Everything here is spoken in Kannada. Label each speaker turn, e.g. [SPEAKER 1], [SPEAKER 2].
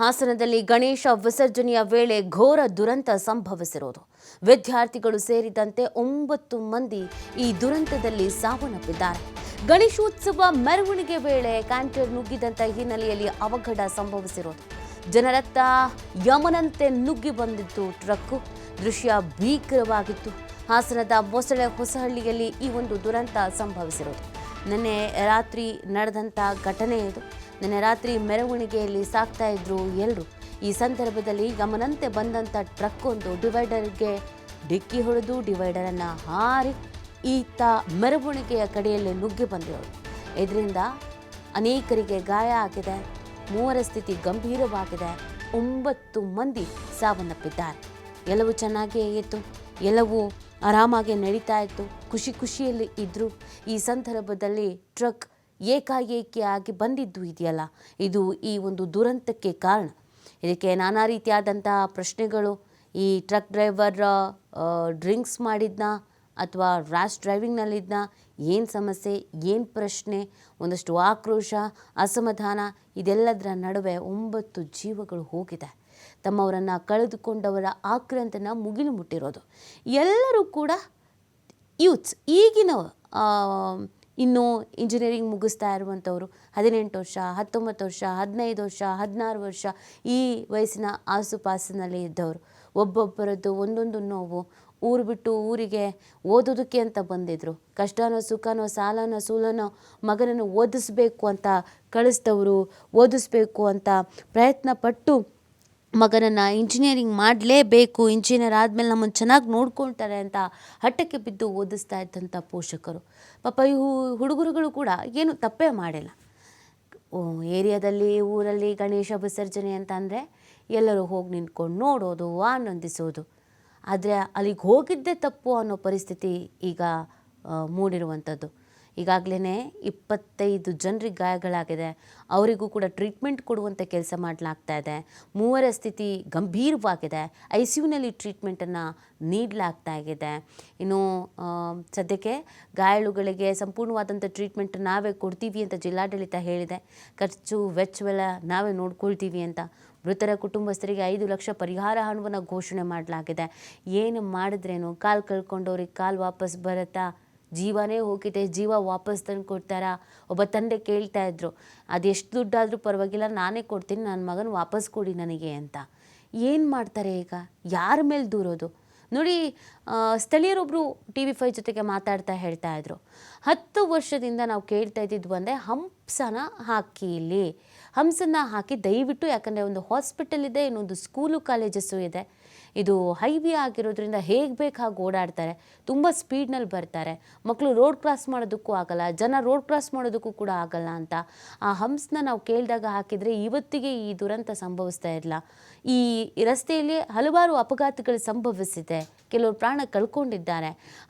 [SPEAKER 1] ಹಾಸನದಲ್ಲಿ ಗಣೇಶ ವಿಸರ್ಜನೆಯ ವೇಳೆ ಘೋರ ದುರಂತ ಸಂಭವಿಸಿರೋದು. ವಿದ್ಯಾರ್ಥಿಗಳು ಸೇರಿದಂತೆ ಒಂಬತ್ತು ಮಂದಿ ಈ ದುರಂತದಲ್ಲಿ ಸಾವನ್ನಪ್ಪಿದ್ದಾರೆ. ಗಣೇಶೋತ್ಸವ ಮೆರವಣಿಗೆ ವೇಳೆ ಕ್ಯಾಂಟರ್ ನುಗ್ಗಿದಂತ ಹಿನ್ನೆಲೆಯಲ್ಲಿ ಅವಘಡ ಸಂಭವಿಸಿರೋದು. ಜನರತ್ತ ಯಮನಂತೆ ನುಗ್ಗಿ ಬಂದಿತ್ತು ಟ್ರಕ್ಕು. ದೃಶ್ಯ ಭೀಕರವಾಗಿತ್ತು. ಹಾಸನದ ಮೊಸಳೆ ಹೊಸಹಳ್ಳಿಯಲ್ಲಿ ಈ ಒಂದು ದುರಂತ ಸಂಭವಿಸಿರೋದು. ನಿನ್ನೆ ರಾತ್ರಿ ನಡೆದಂಥ ಘಟನೆ ಇದು. ನಿನ್ನೆ ರಾತ್ರಿ ಮೆರವಣಿಗೆಯಲ್ಲಿ ಸಾಕ್ತಾ ಇದ್ರು ಎಲ್ಲರೂ ಈ ಸಂದರ್ಭದಲ್ಲಿ ಗಮನಂತೆ ಬಂದಂಥ ಟ್ರಕ್ ಒಂದು ಡಿವೈಡರ್ಗೆ ಡಿಕ್ಕಿ ಹೊಡೆದು ಡಿವೈಡರನ್ನು ಹಾರಿ ಈತ ಮೆರವಣಿಗೆಯ ಕಡೆಯಲ್ಲಿ ನುಗ್ಗಿ ಬಂದಿರೋದು ಇದರಿಂದ ಅನೇಕರಿಗೆ ಗಾಯ ಆಗಿದೆ. ಮೂವರ ಸ್ಥಿತಿ ಗಂಭೀರವಾಗಿದೆ. ಒಂಬತ್ತು ಮಂದಿ ಸಾವನ್ನಪ್ಪಿದ್ದಾರೆ. ಎಲ್ಲವೂ ಚೆನ್ನಾಗಿಯೇ ಇತ್ತು. ಎಲ್ಲವೂ ಆರಾಮಾಗಿ ನಡೀತಾ ಇತ್ತು. ಖುಷಿ ಖುಷಿಯಲ್ಲಿ ಇದ್ದರು ಈ ಸಂದರ್ಭದಲ್ಲಿ ಟ್ರಕ್ ಏಕಾಏಕಿಯಾಗಿ ಬಂದಿದ್ದು ಇದೆಯಲ್ಲ? ಇದು ಈ ಒಂದು ದುರಂತಕ್ಕೆ ಕಾರಣ. ಇದಕ್ಕೆ ನಾನಾ ರೀತಿಯಾದಂಥ ಪ್ರಶ್ನೆಗಳು, ಈ ಟ್ರಕ್ ಡ್ರೈವರ್ ಡ್ರಿಂಕ್ಸ್ ಮಾಡಿದ್ನ ಅಥವಾ ರ್ಯಾಶ್ ಡ್ರೈವಿಂಗ್ನಲ್ಲಿದ್ನ? ಏನು ಸಮಸ್ಯೆ, ಏನು ಪ್ರಶ್ನೆ? ಒಂದಷ್ಟು ಆಕ್ರೋಶ, ಅಸಮಾಧಾನ, ಇದೆಲ್ಲದರ ನಡುವೆ ಒಂಬತ್ತು ಜೀವಗಳು ಹೋಗಿದೆ. ತಮ್ಮವರನ್ನು ಕಳೆದುಕೊಂಡವರ ಆಕ್ರಂತನ ಮುಗಿಲು ಮುಟ್ಟಿರೋದು. ಎಲ್ಲರೂ ಕೂಡ ಯೂತ್ಸ್, ಈಗಿನ ಇನ್ನು ಇಂಜಿನಿಯರಿಂಗ್ ಮುಗಿಸ್ತಾ ಇರುವಂಥವ್ರು ಹದಿನೆಂಟು ವರ್ಷ, ಹತ್ತೊಂಬತ್ತು ವರ್ಷ, ಹದಿನೈದು ವರ್ಷ, ಹದಿನಾರು ವರ್ಷ ಈ ವಯಸ್ಸಿನ ಆಸುಪಾಸಿನಲ್ಲಿ ಇದ್ದವರು. ಒಬ್ಬೊಬ್ಬರದ್ದು ಒಂದೊಂದು ನೋವು, ಊರು ಬಿಟ್ಟು ಊರಿಗೆ ಓದೋದಕ್ಕೆ ಅಂತ ಬಂದಿದ್ರು. ಕಷ್ಟನೋ ಸುಖನೋ ಸಾಲನೋ ಸೂಲನೋ ಮಗನನ್ನು ಓದಿಸ್ಬೇಕು ಅಂತ ಕಳಿಸ್ದವರು, ಓದಿಸ್ಬೇಕು ಅಂತ ಪ್ರಯತ್ನ ಪಟ್ಟು ಮಗನನ್ನು ಇಂಜಿನಿಯರಿಂಗ್ ಮಾಡಲೇಬೇಕು ಇಂಜಿನಿಯರ್ ಆದಮೇಲೆ ನಮ್ಮನ್ನು ಚೆನ್ನಾಗಿ ನೋಡ್ಕೊಳ್ತಾರೆ ಅಂತ ಹಠಕ್ಕೆ ಬಿದ್ದು ಓದಿಸ್ತಾ ಇದ್ದಂಥ ಪೋಷಕರು. ಪಾಪ ಈ ಹುಡುಗರುಗಳು ಕೂಡ ಏನು ತಪ್ಪೇ ಮಾಡಿಲ್ಲ. ಏರಿಯಾದಲ್ಲಿ, ಊರಲ್ಲಿ ಗಣೇಶ ವಿಸರ್ಜನೆ ಅಂತ ಅಂದರೆ ಎಲ್ಲರೂ ಹೋಗಿ ನಿಂತ್ಕೊಂಡು ನೋಡೋದು, ಆನಂದಿಸೋದು. ಆದರೆ ಅಲ್ಲಿಗೆ ಹೋಗಿದ್ದೇ ತಪ್ಪು ಅನ್ನೋ ಪರಿಸ್ಥಿತಿ ಈಗ ಮೂಡಿರುವಂಥದ್ದು. ಈಗಾಗಲೇ ಇಪ್ಪತ್ತೈದು ಜನರಿಗೆ ಗಾಯಗಳಾಗಿದೆ. ಅವರಿಗೂ ಕೂಡ ಟ್ರೀಟ್ಮೆಂಟ್ ಕೊಡುವಂಥ ಕೆಲಸ ಮಾಡಲಾಗ್ತಾ ಇದೆ. ಮೂವರ ಸ್ಥಿತಿ ಗಂಭೀರವಾಗಿದೆ. ಐ ಸಿ ಯುನಲ್ಲಿ ಟ್ರೀಟ್ಮೆಂಟನ್ನು ನೀಡಲಾಗ್ತಾ ಇದೆ. ಇನ್ನು ಸದ್ಯಕ್ಕೆ ಗಾಯಾಳುಗಳಿಗೆ ಸಂಪೂರ್ಣವಾದಂಥ ಟ್ರೀಟ್ಮೆಂಟ್ ನಾವೇ ಕೊಡ್ತೀವಿ ಅಂತ ಜಿಲ್ಲಾಡಳಿತ ಹೇಳಿದೆ. ಖರ್ಚು ವೆಚ್ಚವೆಲ್ಲ ನಾವೇ ನೋಡ್ಕೊಳ್ತೀವಿ ಅಂತ ಮೃತರ ಕುಟುಂಬಸ್ಥರಿಗೆ ಐದು ಲಕ್ಷ ಪರಿಹಾರ ಹಣವನ್ನು ಘೋಷಣೆ ಮಾಡಲಾಗಿದೆ. ಏನು ಮಾಡಿದ್ರೇನು? ಕಾಲು ಕಳ್ಕೊಂಡವ್ರಿಗೆ ಕಾಲು ವಾಪಸ್ ಬರುತ್ತಾ? ಜೀವನೇ ಹೋಗಿದೆ, ಜೀವ ವಾಪಸ್ ತಂದು ಕೊಡ್ತಾರಾ? ಒಬ್ಬ ತಂದೆ ಕೇಳ್ತಾ ಇದ್ರು ಅದೆಷ್ಟು ದುಡ್ಡಾದರೂ ಪರವಾಗಿಲ್ಲ, ನಾನೇ ಕೊಡ್ತೀನಿ ನನ್ನ ಮಗನ ವಾಪಸ್ ಕೊಡಿ ನನಗೆ ಅಂತ. ಏನು ಮಾಡ್ತಾರೆ ಈಗ? ಯಾರ ಮೇಲೆ ದೂರೋದು? ನೋಡಿ ಸ್ಥಳೀಯರೊಬ್ಬರು ಟಿ ವಿ ಫೈವ್ ಜೊತೆಗೆ ಮಾತಾಡ್ತಾ ಹೇಳ್ತಾ ಇದ್ರು, ಹತ್ತು ವರ್ಷದಿಂದ ನಾವು ಕೇಳ್ತಾ ಇದ್ದಿದ್ದು ಅಂದರೆ ಹಂಸನ ಹಾಕಿ ಇಲ್ಲಿ. ಹಂಸನ ಹಾಕಿ ದಯವಿಟ್ಟು ಯಾಕಂದರೆ ಒಂದು ಹಾಸ್ಪಿಟಲ್ ಇದೆ, ಇನ್ನೊಂದು ಸ್ಕೂಲು, ಕಾಲೇಜಸ್ಸು ಇದೆ. ಇದು ಹೈವೇ ಆಗಿರೋದ್ರಿಂದ ಹೇಗೆ ಬೇಕು ಓಡಾಡ್ತಾರೆ, ತುಂಬ ಸ್ಪೀಡ್ನಲ್ಲಿ ಬರ್ತಾರೆ. ಮಕ್ಕಳು ರೋಡ್ ಕ್ರಾಸ್ ಮಾಡೋದಕ್ಕೂ ಆಗಲ್ಲ, ಜನ ರೋಡ್ ಕ್ರಾಸ್ ಮಾಡೋದಕ್ಕೂ ಕೂಡ ಆಗಲ್ಲ ಅಂತ ಆ ಹಂಸನ ನಾವು ಕೇಳಿದಾಗ ಹಾಕಿದರೆ ಇವತ್ತಿಗೆ ಈ ದುರಂತ ಸಂಭವಿಸ್ತಾ ಇರಲ್ಲ ಈ ರಸ್ತೆಯಲ್ಲಿ ಹಲವಾರು ಅಪಘಾತಗಳು ಸಂಭವಿಸಿದೆ. ಕೆಲವರು ಪ್ರಾಣ ಕಳ್ಕೊಂಡಿದ್ದಾರೆ.